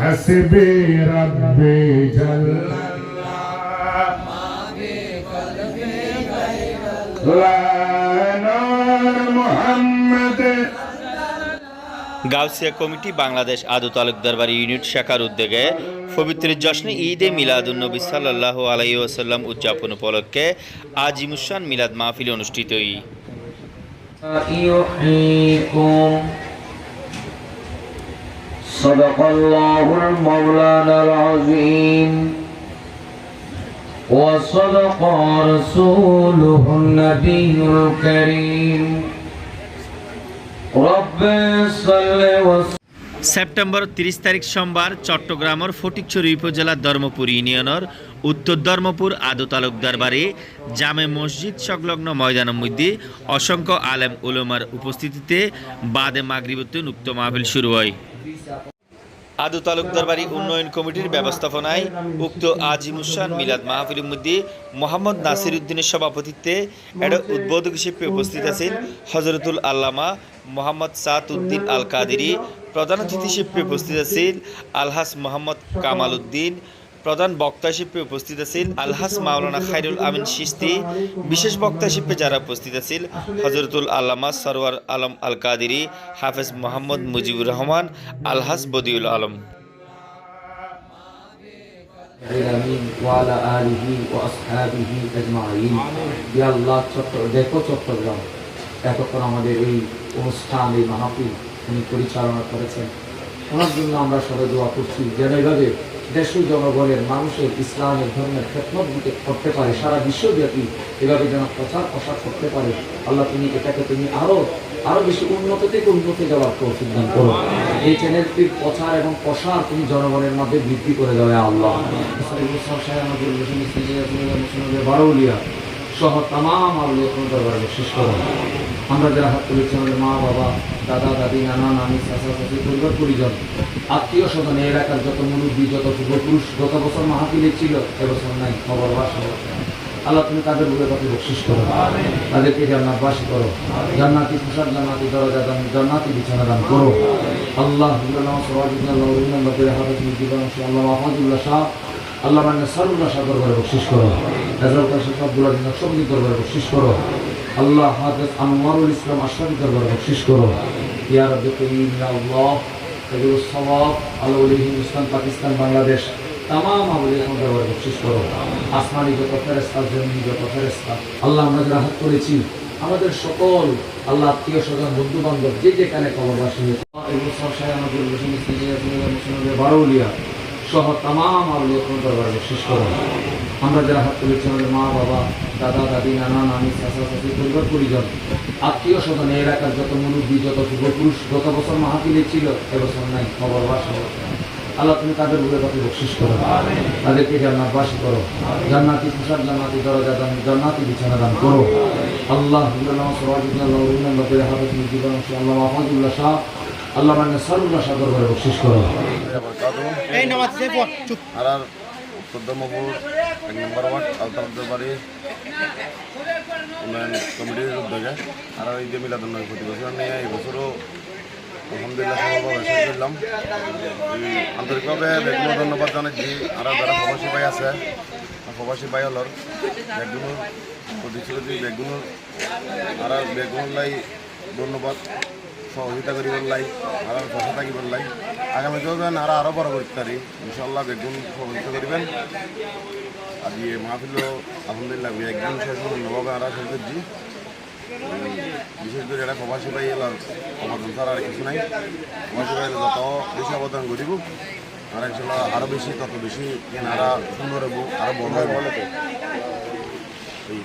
হাসবে গাউসিয়া কমিটি বাংলাদেশ আদু দরবার ইউনিট শাখার উদ্যোগে পবিত্র জশ্নে ঈদে মিলাদুন্নবী সাল্লাহ আলাইসাল্লাম উদযাপন উপলক্ষে আজিমুসান মিলাদ মাহফিল অনুষ্ঠিতই صدق الله المولانا العظيم وصدق رسوله النبي الكريم رب صل وسلم সেপ্টেম্বর তিরিশ তারিখ সোমবার চট্টগ্রামের ফটিকছড়ি উপজেলার ধর্মপুর ইউনিয়নের উত্তর ধর্মপুর আদু তালুকদার বাড়ি জামে মসজিদ সংলগ্ন ময়দানের মধ্যে অসংখ্য আলেম উলমার উপস্থিতিতে বাদে মাগরিবতে উক্ত মাহফিল শুরু হয় আদু তালুকদার বাড়ি উন্নয়ন কমিটির ব্যবস্থাপনায় উক্ত আজিমুসান মিলাদ মাহফিলের মধ্যে মোহাম্মদ নাসির উদ্দিনের সভাপতিত্বে এটা উদ্বোধক হিসেবে উপস্থিত আছেন হজরতুল আল্লামা মোহাম্মদ সাত উদ্দিন আল কাদেরি প্রধান অতিথি হিসেবে উপস্থিত আছেন আলহাস মোহাম্মদ কামাল উদ্দিন প্রধান বক্তা হিসেবে উপস্থিত আছেন আলহাস মাওলানা খাইরুল আমিন শিস্তি, বিশেষ বক্তা হিসেবে যারা উপস্থিত আছেন হজরতুল আল্লামা সরওয়ার আলম আল কাদিরি হাফেজ মোহাম্মদ মুজিবুর রহমান, আলহাস বদিউল আলম। এতক্ষণ আমাদের এই অনুষ্ঠান এই মাহফিল উনি পরিচালনা করেছেন ওনার জন্য আমরা সবাই দোয়া করছি যেন এইভাবে দেশ জনগণের মানুষের ইসলামের ধর্মের খেদমত দিতে করতে পারে, সারা বিশ্বব্যাপী এভাবে যেন প্রচার প্রসার করতে পারে। আল্লাহ তুমি এটাকে তুমি আরও আরও বেশি উন্নত থেকে উন্নতি যাওয়ার তৌফিক দান করো। এই চ্যানেলটির প্রচার এবং প্রসার তুমি জনগণের মধ্যে বৃদ্ধি করে দেবে আল্লাহ। বারৌলিয়া সহ তাম তোমার দরবারে শেষ করো আমরা যারা হাত তুলেছি, আমাদের মা, বাবা, দাদা, দাদি, নানা, নানি, চাচা, চাচি, পরিবার, পরিজন, আত্মীয় স্বজন এলাকার যত মুরব্বী, যত পূর্বপুরুষ গত বছর মাহাতিলে ছিল, এবছর নাই খবর বাসা আল্লাহ তুমি তাদের বলে কথা বকশিস করো। তাদেরকে জান্নাতবাসী করো। জান্নাতি পোশাক, জান্নাতি দরজা দান, জান্নাতি বিছানা দান করো। আল্লাহ সরাজুদ্দিন আল্লাহ আল্লাহ মাহমুদুল্লাহ শাহ আল্লাহ মানে দরবারে করো আব্দুল্লাহ দরবারে করো। আল্লাহ হাফেজ আনোয়ারুল ইসলাম দরবারে করো। পাকিস্তান, বাংলাদেশ তাম আমাদের বকশিস করো। আসমানি যত ফেরেস্তা জমি যত ফেরেস্তা আল্লাহ আমরা যারা হাত করেছি। আমাদের সকল আল্লাহ আত্মীয় স্বজন বন্ধু বান্ধব যে যেখানে খবরবাসী বারৌলিয়া সহ তাম আউলিয়া তোমার দরবারে বকশিস করো। আমরা যারা হাত তুলেছি, আমাদের মা, বাবা, দাদা, দাদি, নানা, নানি, চাচা, চাচি, পরিবার, পরিজন, আত্মীয় স্বজন এলাকার যত মুরব্বী, যত পূর্বপুরুষ গত বছর মাহাতিলে ছিল এবছর নাই খবর বাসা আল্লাহ তুমি তাদের উপরে কথা বকশিস করো। তাদেরকে জান্নাত বাস করো। জান্নাতি পোশাক, জান্নাতি দরজা দান জান্নাতি বিছানা দান করো। আল্লাহ সরাজুদ্দিন আল্লাহ আল্লাহ মাহমুদুল্লাহ শাহ আল্লাহ মানে সারুল্লাহ শাহ দরবারে বকশিস করো। আর আর চোদ্দমপুর এক নম্বর ওয়ার্ড আলতাবাদের বাড়ি উন্নয়ন কমিটির উদ্যোগে আর এই যে মিলাদুল নবী প্রতি বছর নিয়ে এই বছরও আলহামদুলিল্লাহ সফলভাবে শেষ করলাম। এই আন্তরিকভাবে বেগুন ধন্যবাদ জানাচ্ছি আর যারা প্রবাসী ভাই আছে। প্রবাসী ভাই হলর বেগুনের প্রতিশ্রুতি বেগুনের আর বেগুন লাই ধন্যবাদ। সহযোগিতা করি বললাই আর পাশে থাকি বললাই আগামীতেও যেন আর আরও বড় করতে পারি ইনশাল্লাহ বেগুন সহযোগিতা করবেন আর ইয়ে মাহফিল আলহামদুলিল্লাহ একদিন শেষ নবাবে আর শেষ করছি বিশেষ করে এটা প্রবাসী ভাই এলার অবদান ছাড়া আর কিছু নাই। প্রবাসী ভাই যত বেশি অবদান করিব আর ইনশাল্লাহ আরও বেশি তত বেশি আরও সুন্দর হব আরও বড় হব। এই।